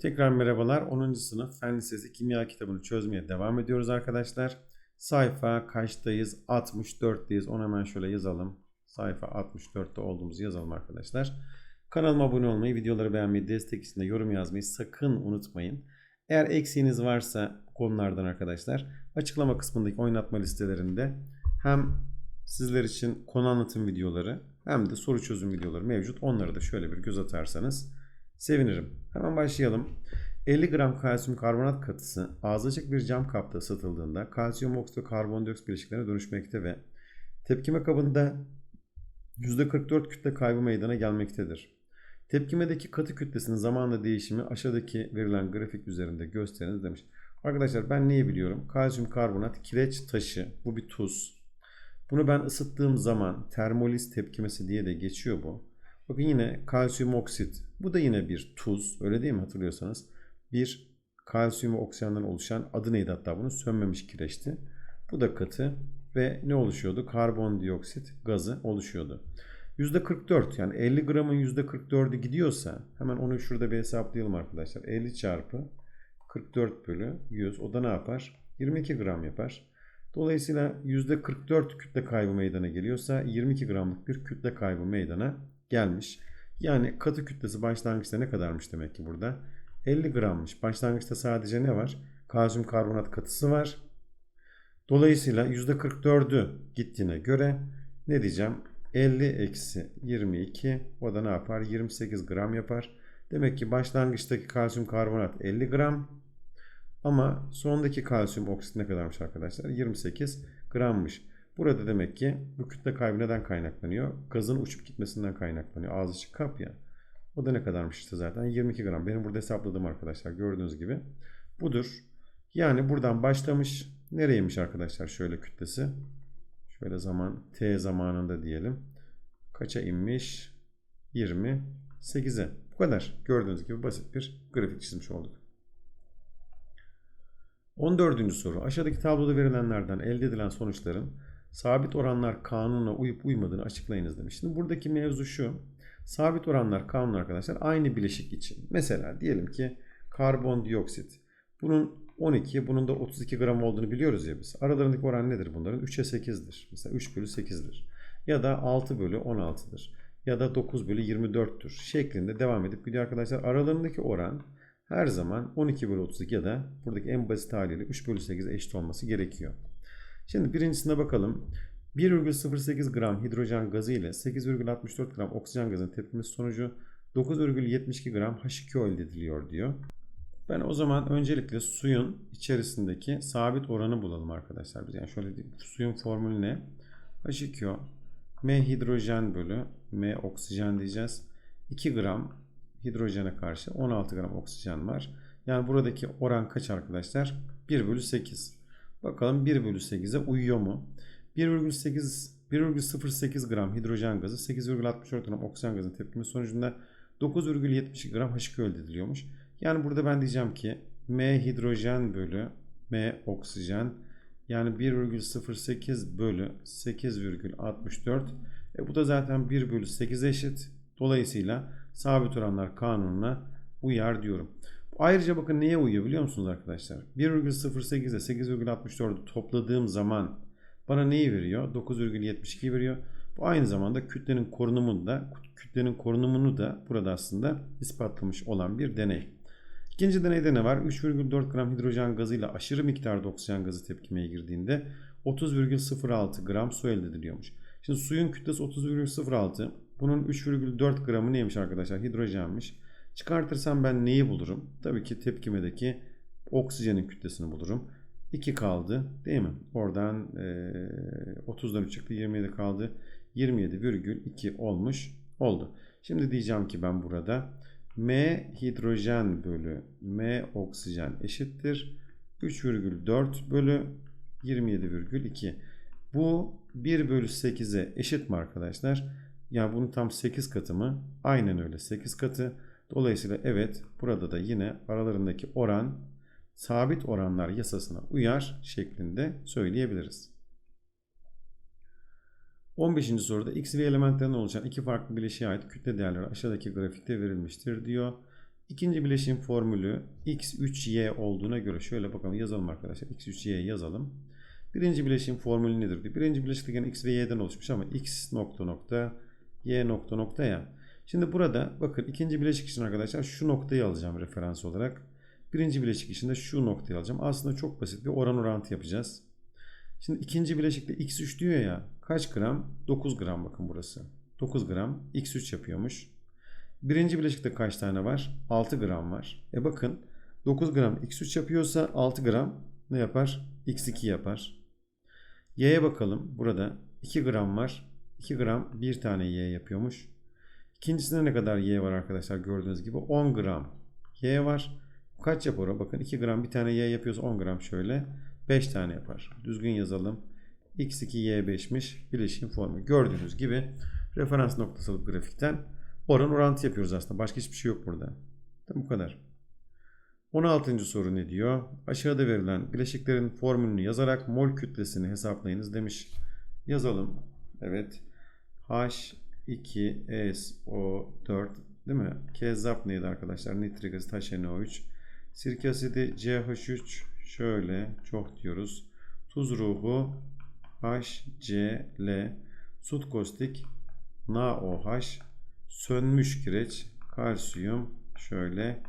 Tekrar merhabalar. 10. sınıf Fen Lisesi Kimya kitabını çözmeye devam ediyoruz arkadaşlar. Sayfa kaçtayız? 64'teyiz. Onu hemen şöyle yazalım. Sayfa 64'te olduğumuzu yazalım arkadaşlar. Kanalıma abone olmayı, videoları beğenmeyi, destek için de yorum yazmayı sakın unutmayın. Eğer eksiğiniz varsa konulardan arkadaşlar açıklama kısmındaki oynatma listelerinde hem sizler için konu anlatım videoları hem de soru çözüm videoları mevcut. Onları da şöyle bir göz atarsanız sevinirim. Hemen başlayalım. 50 gram kalsiyum karbonat katısı ağzı açık bir cam kapta ısıtıldığında kalsiyum oksit ve karbondioksit bileşiklerine dönüşmekte ve tepkime kabında %44 kütle kaybı meydana gelmektedir. Tepkimedeki katı kütlesinin zamanla değişimi aşağıdaki verilen grafik üzerinde gösteriniz demiş. Arkadaşlar ben neyi biliyorum? Kalsiyum karbonat kireç taşı. Bu bir tuz. Bunu ben ısıttığım zaman termoliz tepkimesi diye de geçiyor bu. Bakın yine kalsiyum oksit. Bu da yine bir tuz. Öyle değil mi hatırlıyorsanız? Bir kalsiyum ve oksijenden oluşan adı neydi hatta bunun? Sönmemiş kireçti. Bu da katı ve ne oluşuyordu? Karbondioksit gazı oluşuyordu. %44 yani 50 gramın %44'ü gidiyorsa hemen onu şurada bir hesaplayalım arkadaşlar. 50 çarpı 44 bölü 100 o da ne yapar? 22 gram yapar. Dolayısıyla %44 kütle kaybı meydana geliyorsa 22 gramlık bir kütle kaybı meydana gelmiş. Yani katı kütlesi başlangıçta ne kadarmış demek ki burada? 50 grammış. Başlangıçta sadece ne var? Kalsiyum karbonat katısı var. Dolayısıyla %44'ü gittiğine göre ne diyeceğim? 50 eksi 22 o da ne yapar? 28 gram yapar. Demek ki başlangıçtaki kalsiyum karbonat 50 gram ama sondaki kalsiyum oksit ne kadarmış arkadaşlar? 28 grammış. Burada demek ki bu kütle kaybı neden kaynaklanıyor? Gazın uçup gitmesinden kaynaklanıyor. Ağız içi kap ya. O da ne kadarmış işte zaten? 22 gram. Benim burada hesapladığım arkadaşlar gördüğünüz gibi. Budur. Yani buradan başlamış. Nereymiş arkadaşlar şöyle kütlesi? Şöyle zaman t zamanında diyelim. Kaça inmiş? 28'e. Bu kadar. Gördüğünüz gibi basit bir grafik çizmiş olduk. 14. soru. Aşağıdaki tabloda verilenlerden elde edilen sonuçların sabit oranlar kanununa uyup uymadığını açıklayınız demiş. Şimdi buradaki mevzu şu. Sabit oranlar kanunu arkadaşlar aynı bileşik için. Mesela diyelim ki karbondioksit. Bunun 12, bunun da 32 gram olduğunu biliyoruz ya biz. Aralarındaki oran nedir bunların? 3'e 8'dir. Mesela 3 bölü 8'dir. Ya da 6 bölü 16'dır. Ya da 9 bölü 24'tür. Şeklinde devam edip gidiyor arkadaşlar. Aralarındaki oran her zaman 12 bölü 32 ya da buradaki en basit haliyle 3 bölü 8'e eşit olması gerekiyor. Şimdi birincisine bakalım. 1,08 gram hidrojen gazı ile 8,64 gram oksijen gazının tepkimesi sonucu 9,72 gram H2O elde ediliyor diyor. Ben o zaman öncelikle suyun içerisindeki sabit oranı bulalım arkadaşlar. Biz yani şöyle diyeyim. Suyun formülü ne? H2O M hidrojen bölü M oksijen diyeceğiz. 2 gram hidrojene karşı 16 gram oksijen var. Yani buradaki oran kaç arkadaşlar? 1 bölü 8. Bakalım 1 bölü 8'e uyuyor mu? 1,8 1,08 gram hidrojen gazı 8,64 gram oksijen gazının tepkimi sonucunda 9,72 gram H2O elde ediliyormuş. Yani burada ben diyeceğim ki M hidrojen bölü M oksijen yani 1,08 bölü 8,64 e bu da zaten 1 bölü 8 eşit. Dolayısıyla sabit oranlar kanununa uyar diyorum. Ayrıca bakın neye uyuyor biliyor musunuz arkadaşlar? 1,08 ile 8,64'ü topladığım zaman bana neyi veriyor? 9,72 veriyor. Bu aynı zamanda kütlenin korunumunu da kütlenin korunumunu da burada aslında ispatlamış olan bir deney. İkinci deneyde ne var? 3,4 gram hidrojen gazıyla aşırı miktarda oksijen gazı tepkimeye girdiğinde 30,06 gram su elde ediliyormuş. Şimdi suyun kütlesi 30,06. Bunun 3,4 gramı neymiş arkadaşlar? Hidrojenmiş. Çıkartırsam ben neyi bulurum? Tabii ki tepkimedeki oksijenin kütlesini bulurum. 2 kaldı değil mi? Oradan e, 30'dan 3 çıktı 27 kaldı. 27,2 olmuş oldu. Şimdi diyeceğim ki ben burada M hidrojen bölü M oksijen eşittir. 3,4 bölü 27,2. Bu 1 bölü 8'e eşit mi arkadaşlar? Yani bunun tam 8 katı mı? Aynen öyle 8 katı. Dolayısıyla evet burada da yine aralarındaki oran sabit oranlar yasasına uyar şeklinde söyleyebiliriz. 15. soruda X ve elementlerinden oluşan iki farklı bileşiğe ait kütle değerleri aşağıdaki grafikte verilmiştir diyor. İkinci bileşiğin formülü x3y olduğuna göre şöyle bakalım yazalım arkadaşlar. x3y yazalım. Birinci bileşiğin formülü nedir? Birinci bileşik x ve y'den oluşmuş ama x nokta nokta y nokta nokta ya. Şimdi burada bakın ikinci bileşik için arkadaşlar şu noktayı alacağım referans olarak. Birinci bileşik için de şu noktayı alacağım. Aslında çok basit bir oran orantı yapacağız. Şimdi ikinci bileşikte x3 diyor ya kaç gram? 9 gram bakın burası. 9 gram x3 yapıyormuş. Birinci bileşikte kaç tane var? 6 gram var. E bakın 9 gram x3 yapıyorsa 6 gram ne yapar? x2 yapar. Y'ye bakalım. Burada 2 gram var. 2 gram bir tane y yapıyormuş. İkincisinde ne kadar y var arkadaşlar gördüğünüz gibi 10 gram y var. Kaç yapar o? Bakın 2 gram bir tane y yapıyorsa 10 gram şöyle 5 tane yapar. Düzgün yazalım. x2 y5'miş bileşiğin formu. Gördüğünüz gibi referans noktası grafikten oran orantı yapıyoruz aslında. Başka hiçbir şey yok burada. Tamam bu kadar. 16. soru ne diyor? Aşağıda verilen bileşiklerin formülünü yazarak mol kütlesini hesaplayınız demiş. Yazalım. Evet. H2SO4 değil mi? Kezzap neydi arkadaşlar? Nitrik asit HNO3. Sirke asidi CH3 şöyle çok diyoruz. Tuz ruhu HCl. Sut kostik NaOH. Sönmüş kireç kalsiyum şöyle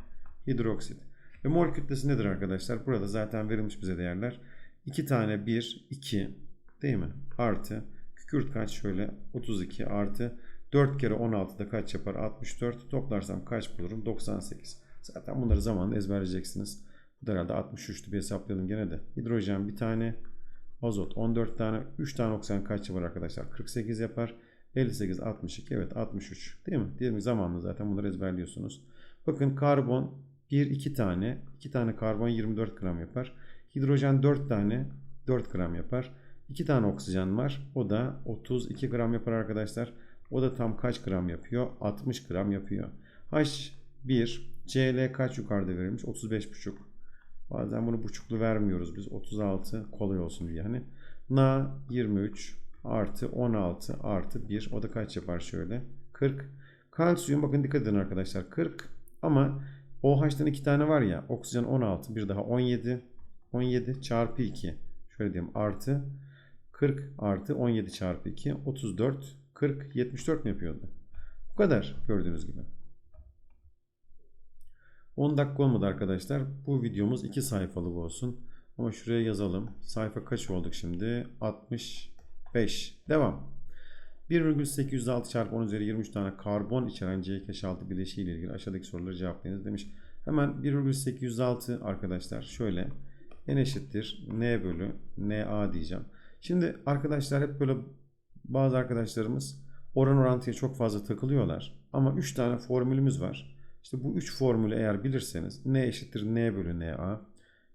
hidroksit. Ve mol kütlesi nedir arkadaşlar? Burada zaten verilmiş bize değerler. 2 tane 1, 2 değil mi? Artı kükürt kaç şöyle 32 artı 4 kere 16'da kaç yapar? 64. Toplarsam kaç bulurum? 98. Zaten bunları zamanla ezberleyeceksiniz. Bu da herhalde 63'tü bir hesaplayalım gene de. Hidrojen bir tane. Azot 14 tane. 3 tane oksijen kaç yapar arkadaşlar? 48 yapar. 58, 62 evet 63 değil mi? Diyelim zamanla zaten bunları ezberliyorsunuz. Bakın karbon 1, 2 tane. 2 tane karbon 24 gram yapar. Hidrojen 4 tane 4 gram yapar. 2 tane oksijen var. O da 32 gram yapar arkadaşlar. O da tam kaç gram yapıyor? 60 gram yapıyor. H1 Cl kaç yukarıda verilmiş? 35,5. Bazen bunu buçuklu vermiyoruz biz. 36 kolay olsun diye. Hani Na 23 artı 16 artı 1. O da kaç yapar şöyle? 40. Kalsiyum bakın dikkat edin arkadaşlar. 40 ama OH'tan 2 tane var ya. Oksijen 16. Bir daha 17. 17 çarpı 2. Şöyle diyeyim artı 40 artı 17 çarpı 2. 34. 40. 74 mi yapıyordu? Bu kadar gördüğünüz gibi. 10 dakika olmadı arkadaşlar. Bu videomuz 2 sayfalık olsun. Ama şuraya yazalım. Sayfa kaç olduk şimdi? 65. Devam. 1,806 çarpı 10 üzeri 23 tane karbon içeren CH6 bileşiği ile ilgili aşağıdaki soruları cevaplayınız demiş. Hemen 1,806 arkadaşlar şöyle n eşittir n bölü na diyeceğim. Şimdi arkadaşlar hep böyle bazı arkadaşlarımız oran orantıya çok fazla takılıyorlar. Ama 3 tane formülümüz var. İşte bu 3 formülü eğer bilirseniz n eşittir n bölü na,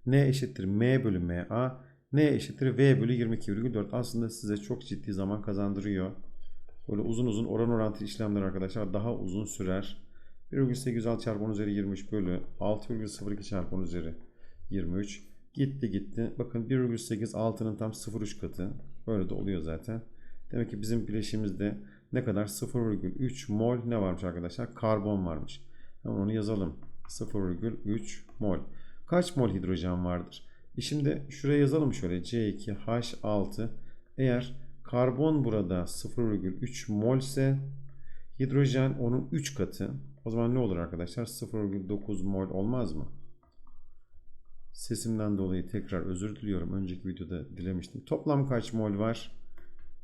n eşittir m bölü ma, n eşittir v bölü 22,4 aslında size çok ciddi zaman kazandırıyor. Böyle uzun uzun oran orantı işlemler arkadaşlar daha uzun sürer. 1,806 çarpı 10 üzeri 23 bölü 6,02 çarpı 10 üzeri 23 gitti gitti. Bakın 1,8 6'nın tam 0,3 katı. Böyle de oluyor zaten. Demek ki bizim bileşimizde ne kadar 0,3 mol ne varmış arkadaşlar? Karbon varmış. Hemen onu yazalım. 0,3 mol. Kaç mol hidrojen vardır? E şimdi şuraya yazalım şöyle C2H6 eğer karbon burada 0,3 mol ise hidrojen onun 3 katı. O zaman ne olur arkadaşlar? 0,9 mol olmaz mı? Sesimden dolayı tekrar özür diliyorum. Önceki videoda dilemiştim. Toplam kaç mol var?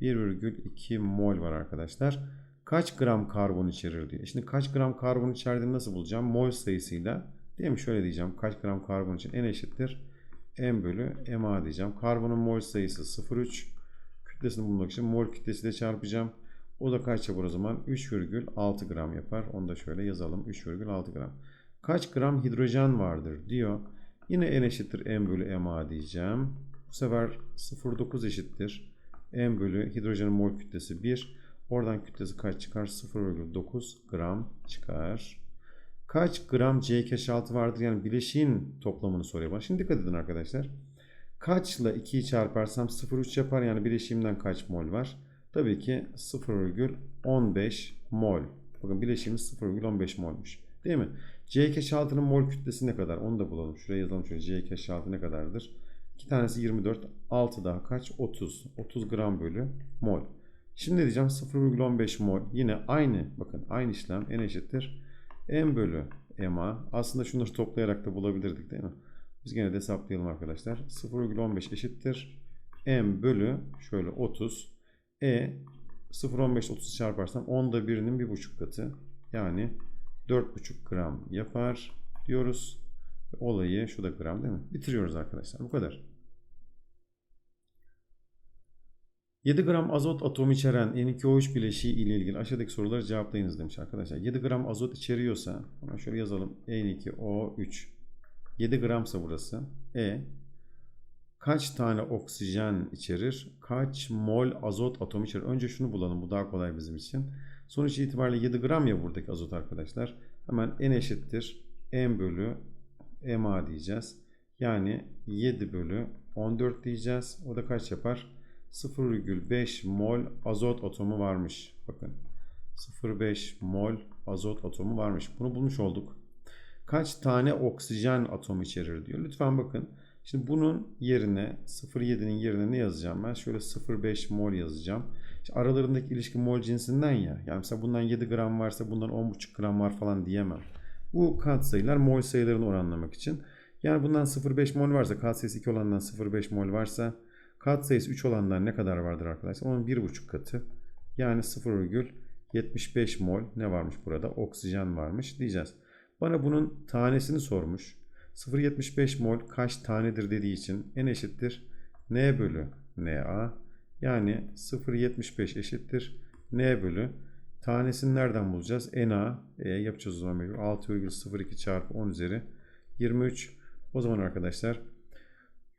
1,2 mol var arkadaşlar. Kaç gram karbon içerir diyor. Şimdi kaç gram karbon içerdiğini nasıl bulacağım? Mol sayısıyla. Değil mi? Şöyle diyeceğim. Kaç gram karbon için n eşittir. m bölü ma diyeceğim. Karbonun mol sayısı 0,3. Kütlesini bulmak için mol kütlesiyle çarpacağım. O da kaç yapar o zaman? 3,6 gram yapar. Onu da şöyle yazalım. 3,6 gram. Kaç gram hidrojen vardır diyor. Yine n eşittir m bölü ma diyeceğim. Bu sefer 0,9 eşittir. M bölü hidrojenin mol kütlesi 1. Oradan kütlesi kaç çıkar? 0,9 gram çıkar. Kaç gram CH6 vardır? Yani bileşiğin toplamını soruyor bana. Şimdi dikkat edin arkadaşlar. Kaçla 2'yi çarparsam 0,3 yapar. Yani bileşiğimden kaç mol var? Tabii ki 0,15 mol. Bakın bileşiğimiz 0,15 molmuş. Değil mi? CH6'nın mol kütlesi ne kadar? Onu da bulalım. Şuraya yazalım şöyle. CH6 ne kadardır? İki tanesi 24. 6 daha kaç? 30. 30 gram bölü mol. Şimdi ne diyeceğim? 0,15 mol. Yine aynı. Bakın aynı işlem. N eşittir. M bölü MA. Aslında şunları toplayarak da bulabilirdik değil mi? Biz gene de hesaplayalım arkadaşlar. 0,15 eşittir. M bölü şöyle 30. E 0,15 30 çarparsam 10'da birinin bir buçuk katı. Yani 4,5 gram yapar diyoruz. Olayı şu da gram değil mi? Bitiriyoruz arkadaşlar. Bu kadar. 7 gram azot atomu içeren N2O3 bileşiği ile ilgili aşağıdaki soruları cevaplayınız demiş arkadaşlar. 7 gram azot içeriyorsa hemen şöyle yazalım. N2O3 7 gramsa burası. E kaç tane oksijen içerir? Kaç mol azot atomu içerir? Önce şunu bulalım. Bu daha kolay bizim için. Sonuç itibariyle 7 gram ya buradaki azot arkadaşlar. Hemen N eşittir. M bölü MA diyeceğiz. Yani 7 bölü 14 diyeceğiz. O da kaç yapar? 0,5 mol azot atomu varmış. Bakın 0,5 mol azot atomu varmış. Bunu bulmuş olduk. Kaç tane oksijen atomu içerir diyor. Lütfen bakın. Şimdi bunun yerine 0,7'nin yerine ne yazacağım ben? Şöyle 0,5 mol yazacağım. İşte aralarındaki ilişki mol cinsinden ya. Yani mesela bundan 7 gram varsa bundan 10,5 gram var falan diyemem. Bu katsayılar mol sayılarını oranlamak için. Yani bundan 0,5 mol varsa katsayısı 2 olandan 0,5 mol varsa katsayısı 3 olandan ne kadar vardır arkadaşlar? Onun 1,5 katı. Yani 0,75 mol ne varmış burada? Oksijen varmış diyeceğiz. Bana bunun tanesini sormuş. 0,75 mol kaç tanedir dediği için n eşittir n bölü na. Yani 0,75 eşittir n bölü tanesini nereden bulacağız? na e, yapacağız o zaman mecbur. 6,02 çarpı 10 üzeri 23. O zaman arkadaşlar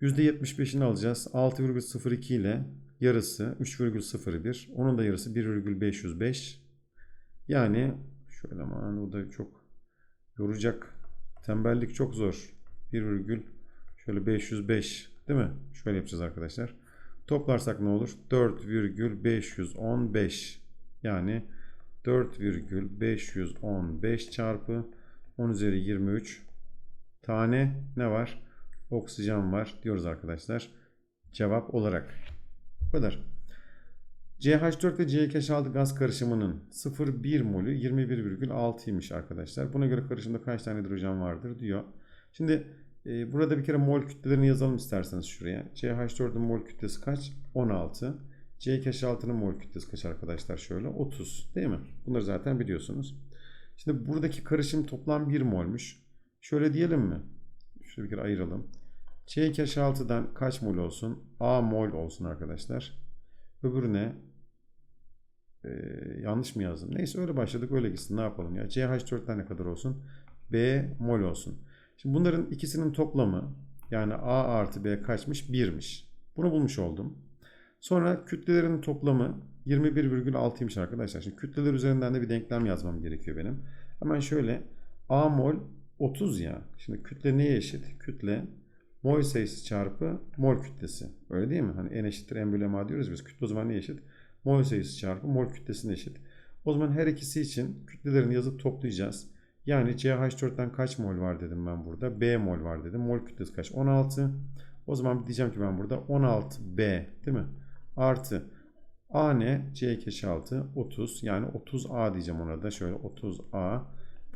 %75'ini alacağız. 6,02 ile yarısı 3,01. Onun da yarısı 1,505. Yani şöyle aman o da çok yoracak. Tembellik çok zor. 1, virgül şöyle 505 değil mi? Şöyle yapacağız arkadaşlar. Toplarsak ne olur? 4,515 yani 4,515 çarpı 10 üzeri 23 tane ne var? Oksijen var diyoruz arkadaşlar. Cevap olarak. Bu kadar. CH4 ve CH6 gaz karışımının 0,1 molü 21,6'ymış arkadaşlar. Buna göre karışımda kaç tane hidrojen vardır diyor. Şimdi e, burada bir kere mol kütlelerini yazalım isterseniz şuraya. CH4'ün mol kütlesi kaç? 16. CH6'nın mol kütlesi kaç arkadaşlar? Şöyle 30 değil mi? Bunları zaten biliyorsunuz. Şimdi buradaki karışım toplam 1 molmuş. Şöyle diyelim mi? Şöyle bir kere ayıralım. CH6'dan kaç mol olsun? A mol olsun arkadaşlar. Öbürüne ee, yanlış mı yazdım? Neyse öyle başladık öyle gitsin ne yapalım ya. CH4'ten ne kadar olsun? B mol olsun. Şimdi bunların ikisinin toplamı yani A artı B kaçmış? 1'miş. Bunu bulmuş oldum. Sonra kütlelerin toplamı 21,6'ymış arkadaşlar. Şimdi kütleler üzerinden de bir denklem yazmam gerekiyor benim. Hemen şöyle A mol 30 ya. Şimdi kütle neye eşit? Kütle mol sayısı çarpı mol kütlesi. Öyle değil mi? Hani n eşittir m bölü m diyoruz biz. Kütle o zaman neye eşit? Mol sayısı çarpı mol kütlesine eşit. O zaman her ikisi için kütlelerini yazıp toplayacağız. Yani CH4'ten kaç mol var dedim ben burada. B mol var dedim. Mol kütlesi kaç? 16. O zaman diyeceğim ki ben burada 16B değil mi? Artı A ne? CH6 30. Yani 30A diyeceğim ona da. Şöyle 30A.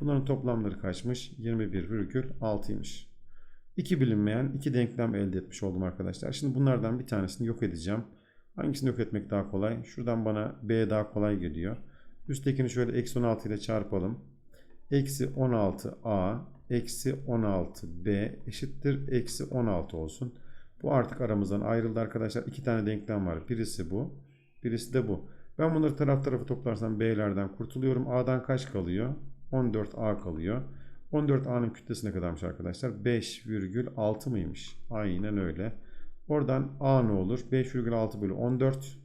Bunların toplamları kaçmış? 21,6'ymış. İki bilinmeyen iki denklem elde etmiş oldum arkadaşlar. Şimdi bunlardan bir tanesini yok edeceğim. Hangisini yok etmek daha kolay? Şuradan bana B daha kolay geliyor. Üsttekini şöyle eksi 16 ile çarpalım. Eksi 16A eksi 16B eşittir eksi 16 olsun. Bu artık aramızdan ayrıldı arkadaşlar. İki tane denklem var. Birisi bu. Birisi de bu. Ben bunları taraf tarafa toplarsam B'lerden kurtuluyorum. A'dan kaç kalıyor? 14A kalıyor. 14A'nın kütlesi ne kadarmış arkadaşlar? 5,6 mıymış? Aynen öyle. Oradan A ne olur? 5,6 bölü 14.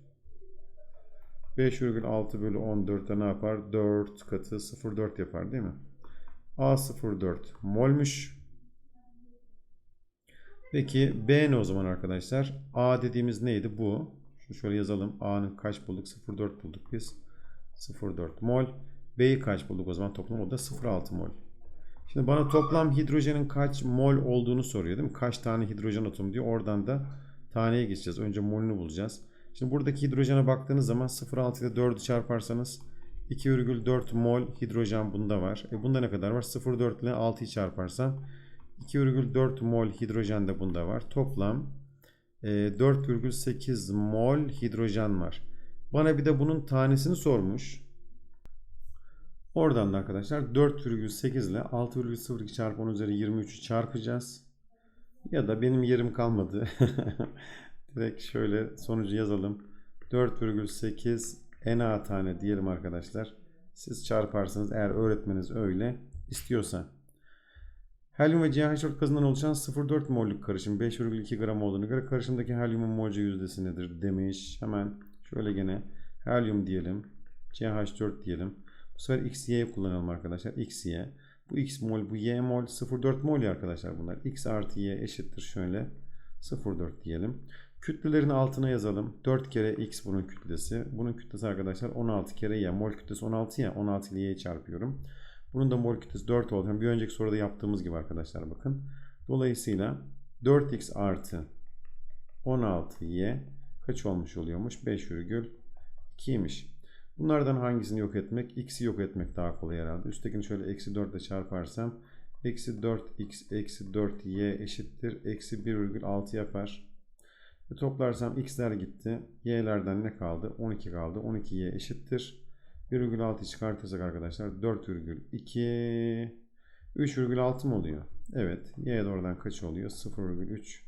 5,6 bölü 14'te ne yapar? 4 katı 0,4 yapar değil mi? A 0,4 molmuş. Peki B ne o zaman arkadaşlar? A dediğimiz neydi? Bu. Şunu şöyle yazalım. A'nın kaç bulduk? 0,4 bulduk biz. 0,4 mol. B'yi kaç bulduk o zaman? Toplam o da 0,6 mol. Şimdi bana toplam hidrojenin kaç mol olduğunu soruyor değil mi? Kaç tane hidrojen atomu diyor. Oradan da taneye geçeceğiz. Önce molünü bulacağız. Şimdi buradaki hidrojene baktığınız zaman 0,6 ile 4'ü çarparsanız 2,4 mol hidrojen bunda var. E bunda ne kadar var? 0,4 ile 6'yı çarparsam 2,4 mol hidrojen de bunda var. Toplam e, 4,8 mol hidrojen var. Bana bir de bunun tanesini sormuş. Oradan da arkadaşlar 4,8 ile 6,02 çarpı 10 üzeri 23'ü çarpacağız. Ya da benim yerim kalmadı. Direkt şöyle sonucu yazalım. 4,8 Na tane diyelim arkadaşlar. Siz çarparsınız eğer öğretmeniz öyle istiyorsa. Helyum ve CH4 gazından oluşan 0,4 mollük karışım 5,2 gram olduğuna göre karışımdaki helyumun molca yüzdesi nedir demiş. Hemen şöyle gene helyum diyelim. CH4 diyelim. Bu sefer XY kullanalım arkadaşlar. XY. Bu X mol bu Y mol 0,4 mol ya arkadaşlar bunlar. X artı Y eşittir şöyle 0,4 diyelim. Kütlelerin altına yazalım. 4 kere X bunun kütlesi. Bunun kütlesi arkadaşlar 16 kere Y. Mol kütlesi 16 ya. 16 ile Y'yi çarpıyorum. Bunun da mol kütlesi 4 oldu. Bir önceki soruda yaptığımız gibi arkadaşlar bakın. Dolayısıyla 4x artı 16y kaç olmuş oluyormuş? 5,2'ymiş. Bunlardan hangisini yok etmek? X'i yok etmek daha kolay herhalde. Üsttekini şöyle eksi 4 ile çarparsam eksi 4x eksi 4y eşittir. Eksi 1,6 yapar. E toplarsam x'ler gitti. Y'lerden ne kaldı? 12 kaldı. 12y eşittir. 1,6'yı çıkartırsak arkadaşlar 4,2 3,6 mı oluyor? Evet. Y doğrudan kaç oluyor? 0,3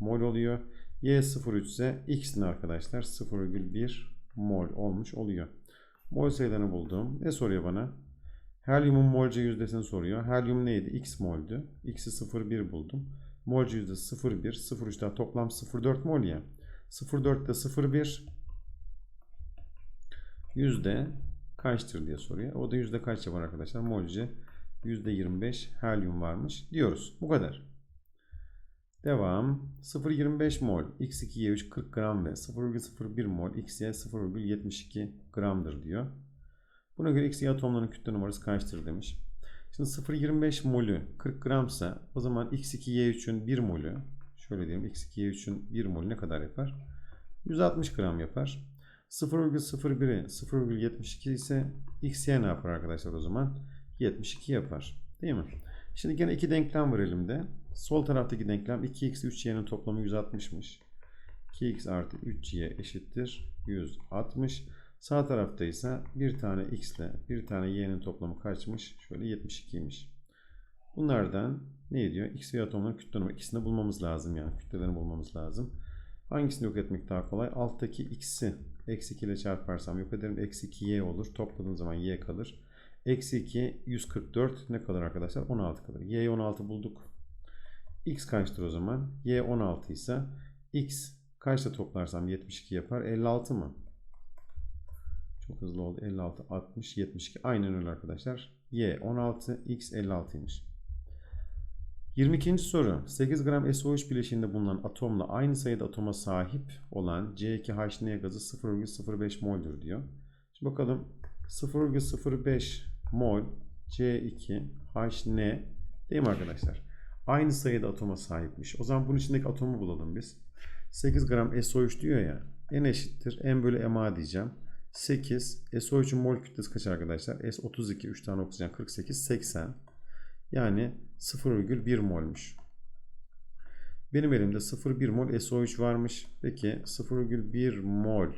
mol oluyor. Y 0,3 ise X ne arkadaşlar? 0,1 mol olmuş oluyor. Mol sayılarını buldum. Ne soruyor bana? Helyumun molca yüzdesini soruyor. Helyum neydi? X moldü. X'i 0,1 buldum. Molca yüzdesi 0,1. 0,3'ten toplam 0,4 mol ya. 0,4'te 0,1 yüzde kaçtır diye soruyor. O da yüzde kaç yapar arkadaşlar? Molce yüzde 25 helyum varmış diyoruz. Bu kadar. Devam. 0,25 mol X2Y3 40 gram ve 0,01 mol XY 0,72 gramdır diyor. Buna göre XY atomlarının kütle numarası kaçtır demiş. Şimdi 0,25 molü 40 gramsa o zaman X2Y3'ün 1 molü şöyle diyelim X2Y3'ün 1 molü ne kadar yapar? 160 gram yapar. 0,01'i 0,72 ise XY ne yapar arkadaşlar o zaman? 72 yapar. Değil mi? Şimdi gene iki denklem var elimde. Sol taraftaki denklem 2x 3y'nin toplamı 160'mış. 2x artı 3y eşittir 160. Sağ tarafta ise bir tane x ile bir tane y'nin toplamı kaçmış? Şöyle 72'ymiş. Bunlardan ne diyor? X ve atomların kütle numarası. İkisini bulmamız lazım yani. Kütlelerini bulmamız lazım. Hangisini yok etmek daha kolay? Alttaki x'i eksi 2 ile çarparsam yok ederim. Eksi 2y olur. Topladığım zaman y kalır. Eksi 2 144 ne kadar arkadaşlar? 16 kalır. Y'yi 16 bulduk. X kaçtır o zaman? Y 16 ise X kaçta toplarsam 72 yapar? 56 mı? Çok hızlı oldu. 56, 60, 72. Aynen öyle arkadaşlar. Y 16, X 56'ymış. 22. soru. 8 gram SO3 bileşiğinde bulunan atomla aynı sayıda atoma sahip olan C2H2 gazı 0,05 mol'dur diyor. Şimdi bakalım 0,05 mol C2H değil mi arkadaşlar? Aynı sayıda atoma sahipmiş. O zaman bunun içindeki atomu bulalım biz. 8 gram SO3 diyor ya. N eşittir. N bölü MA diyeceğim. 8. SO3'ün mol kütlesi kaç arkadaşlar? S32. 3 tane oksijen 48. 80. Yani 0,1 molmuş. Benim elimde 0,1 mol SO3 varmış. Peki 0,1 mol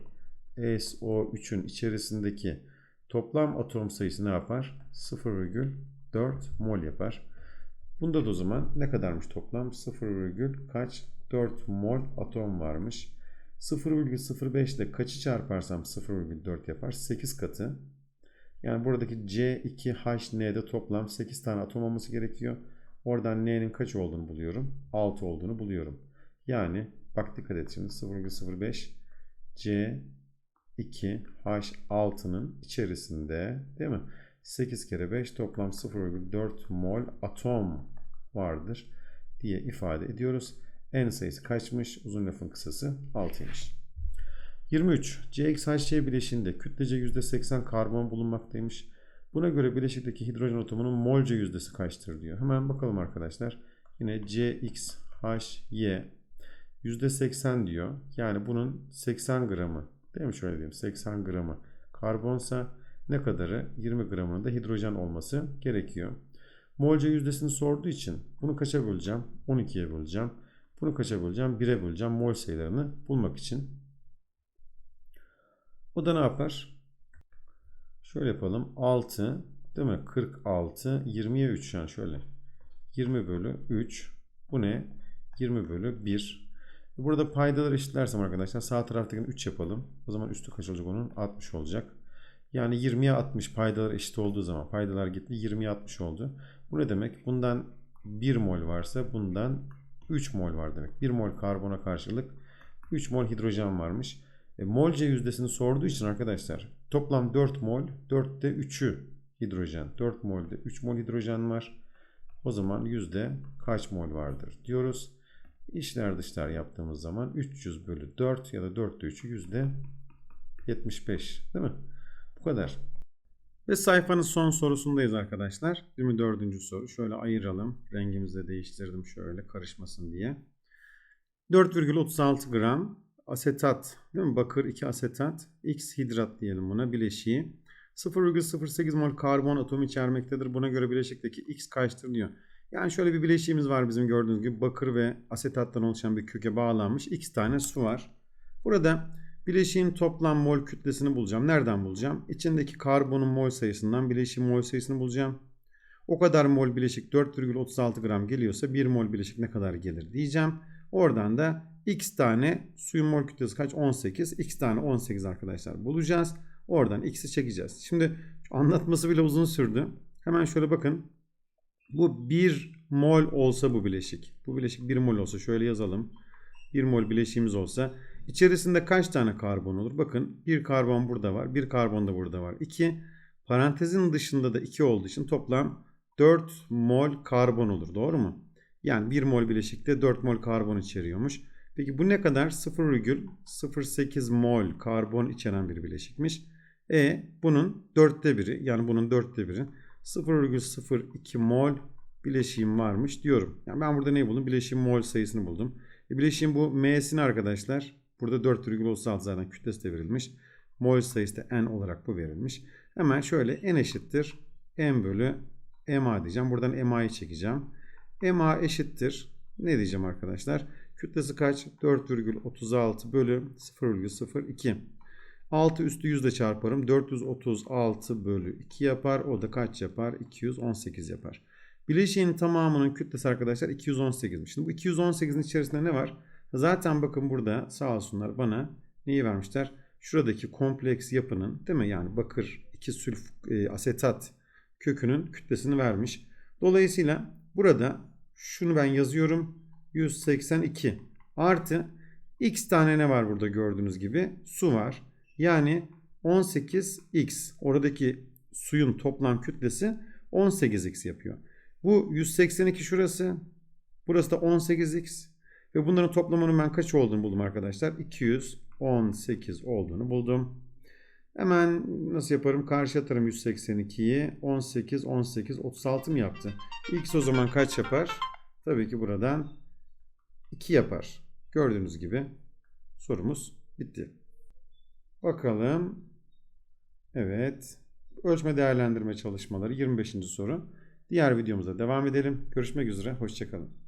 SO3'ün içerisindeki toplam atom sayısı ne yapar? 0,4 mol yapar. Bunda da o zaman ne kadarmış toplam? 0, kaç? 4 mol atom varmış. 0,05 ile kaçı çarparsam 0,4 yapar? 8 katı. Yani buradaki C2HN'de toplam 8 tane atom olması gerekiyor. Oradan N'nin kaç olduğunu buluyorum? 6 olduğunu buluyorum. Yani bak dikkat et şimdi 0,05 C2H6'nın içerisinde değil mi? 8 kere 5 toplam 0,4 mol atom vardır diye ifade ediyoruz. N sayısı kaçmış? Uzun lafın kısası 6'ymış. 23. CXHC bileşiğinde kütlece %80 karbon bulunmaktaymış. Buna göre bileşikteki hidrojen atomunun molca yüzdesi kaçtır diyor. Hemen bakalım arkadaşlar. Yine CXHY %80 diyor. Yani bunun 80 gramı değil mi şöyle diyeyim 80 gramı karbonsa ne kadarı 20 gramının da hidrojen olması gerekiyor. Molca yüzdesini sorduğu için bunu kaça böleceğim? 12'ye böleceğim. Bunu kaça böleceğim? 1'e böleceğim mol sayılarını bulmak için. O da ne yapar? Şöyle yapalım. 6 değil mi? 46 20'ye 3 yani şöyle. 20 bölü 3. Bu ne? 20 bölü 1. Burada paydaları eşitlersem arkadaşlar sağ taraftakini 3 yapalım. O zaman üstü kaç olacak onun? 60 olacak. Yani 20'ye 60 paydalar eşit olduğu zaman paydalar gitti 20'ye 60 oldu. Bu ne demek? Bundan 1 mol varsa bundan 3 mol var demek. 1 mol karbona karşılık 3 mol hidrojen varmış. E, molce yüzdesini sorduğu için arkadaşlar toplam 4 mol 4'te 3'ü hidrojen. 4 molde 3 mol hidrojen var. O zaman yüzde kaç mol vardır diyoruz. İşler dışlar yaptığımız zaman 300 bölü 4 ya da 4'te 3'ü yüzde 75 değil mi? Bu kadar. Ve sayfanın son sorusundayız arkadaşlar. 24. soru. Şöyle ayıralım. Rengimizi de değiştirdim şöyle karışmasın diye. 4,36 gram asetat değil mi? Bakır 2 asetat. X hidrat diyelim buna bileşiği. 0,08 mol karbon atomu içermektedir. Buna göre bileşikteki X kaçtır diyor. Yani şöyle bir bileşiğimiz var bizim gördüğünüz gibi bakır ve asetattan oluşan bir köke bağlanmış. X tane su var. Burada bileşiğin toplam mol kütlesini bulacağım. Nereden bulacağım? İçindeki karbonun mol sayısından bileşiğin mol sayısını bulacağım. O kadar mol bileşik 4,36 gram geliyorsa 1 mol bileşik ne kadar gelir diyeceğim. Oradan da x tane suyun mol kütlesi kaç? 18. x tane 18 arkadaşlar bulacağız. Oradan x'i çekeceğiz. Şimdi anlatması bile uzun sürdü. Hemen şöyle bakın. Bu 1 mol olsa bu bileşik. Bu bileşik 1 mol olsa şöyle yazalım. 1 mol bileşiğimiz olsa içerisinde kaç tane karbon olur? Bakın bir karbon burada var. Bir karbon da burada var. 2 parantezin dışında da 2 olduğu için toplam 4 mol karbon olur. Doğru mu? Yani 1 mol bileşikte 4 mol karbon içeriyormuş. Peki bu ne kadar? 0,08 mol karbon içeren bir bileşikmiş. E bunun dörtte biri yani bunun dörtte biri 0,02 mol bileşiğim varmış diyorum. Yani ben burada ne buldum? Bileşiğin mol sayısını buldum. E bileşiğin bu M'sini arkadaşlar burada 4,36 zaten kütlesi de verilmiş. Mol sayısı da N olarak bu verilmiş. Hemen şöyle N eşittir. M bölü MA diyeceğim. Buradan MA'yı çekeceğim. MA eşittir. Ne diyeceğim arkadaşlar? Kütlesi kaç? 4,36 bölü 0,02. 6 üstü 100 ile çarparım. 436 bölü 2 yapar. O da kaç yapar? 218 yapar. Bileşiğin tamamının kütlesi arkadaşlar 218'miş. Şimdi bu 218'in içerisinde ne var? Zaten bakın burada sağ olsunlar bana neyi vermişler? Şuradaki kompleks yapının değil mi? Yani bakır 2 sülf e, asetat kökünün kütlesini vermiş. Dolayısıyla burada şunu ben yazıyorum. 182 artı x tane ne var burada gördüğünüz gibi? Su var. Yani 18x oradaki suyun toplam kütlesi 18x yapıyor. Bu 182 şurası. Burası da 18x. Ve bunların toplamının ben kaç olduğunu buldum arkadaşlar. 218 olduğunu buldum. Hemen nasıl yaparım? Karşı atarım 182'yi. 18, 18, 36 mı yaptı? X o zaman kaç yapar? Tabii ki buradan 2 yapar. Gördüğünüz gibi sorumuz bitti. Bakalım. Evet. Ölçme değerlendirme çalışmaları 25. soru. Diğer videomuza devam edelim. Görüşmek üzere. Hoşçakalın.